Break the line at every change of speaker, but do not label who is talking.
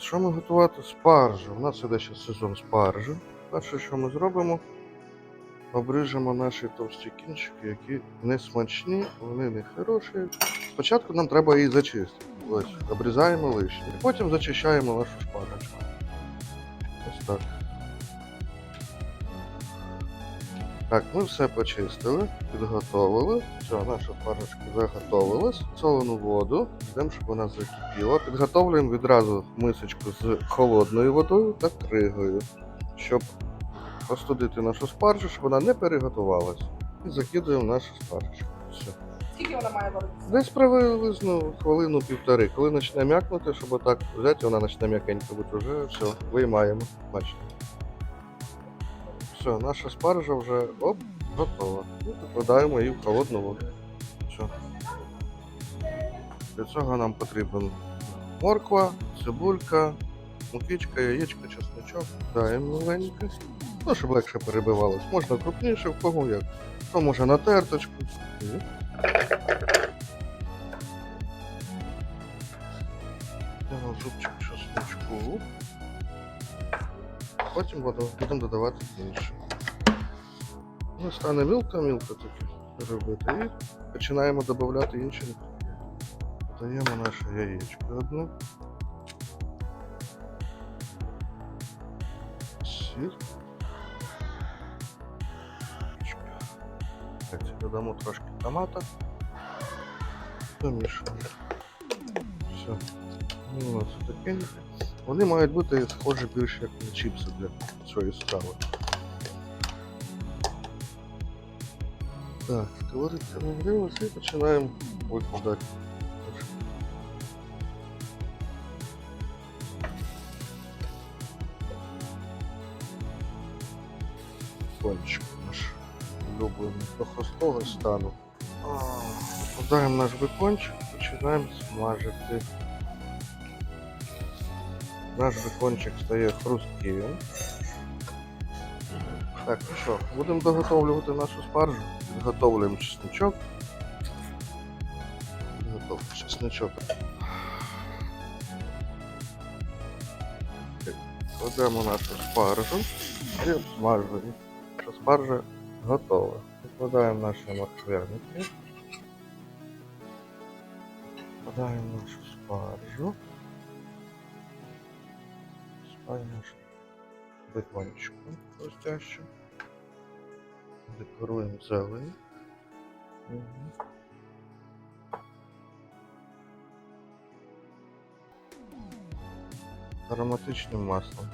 Що ми готувати? Спаржу. У нас іде ще сезон спаржі. Перше, що ми зробимо, обрижемо наші товсті кінчики, які не смачні, вони не хороші. Спочатку нам треба її зачистити. Ось, обрізаємо лишні. Потім зачищаємо нашу шпарочку. Ось так. Так, ми все почистили, підготовили. Все, наша парочка заготовилась. Солену воду. Ждемо, щоб вона закипіла. Підготовлюємо відразу мисочку з холодною водою та кригою, щоб остудити нашу спаржу, щоб вона не переготувалась. І закидуємо нашу спаржу. Все.
Скільки вона має варитися?
Десь приблизно хвилину півтори. Коли почне м'якнути, щоб отак взяти, вона почне м'якенько бути вже все, виймаємо. Бачите. Все, наша спаржа вже оп, готова. І викладаємо її в холодну воду. Все. Для цього нам потрібен морква, цибулька, мукичка, яєчко, чесночок. Даємо маленько. Ну, щоб легше перебивалось. Можна крупніше, в кого як. Хто може на терточку. Зубчик чесночку. Потім буду- будемо додавати інше. Ну, стане мілко-мілко таке робити. І починаємо додавати інші. Додаємо наше яєчко одну. Сіль. Так, додамо трошки томата. Помішуємо. Все. Ну, у нас таке. Вони мають бути схожі більше як на чіпси для цієї страви. Так, сковорідка нагрілася і починаємо викладати. Кончик наш улюблений стану. Додаємо наш бекончик, починаємо смажити. Наш бекончик стає хрустким. Так, ну що, будемо доготовлювати нашу спаржу. Підготовлюємо чесничок. Підготовлюємо чесничок. Кладемо нашу спаржу і обсмажуємо. Спаржа готова. Викладаємо наші морквяники. Викладаємо нашу спаржу. Нашу бекончику хрустящу. Декоруємо зелень. Угу. Ароматичним маслом.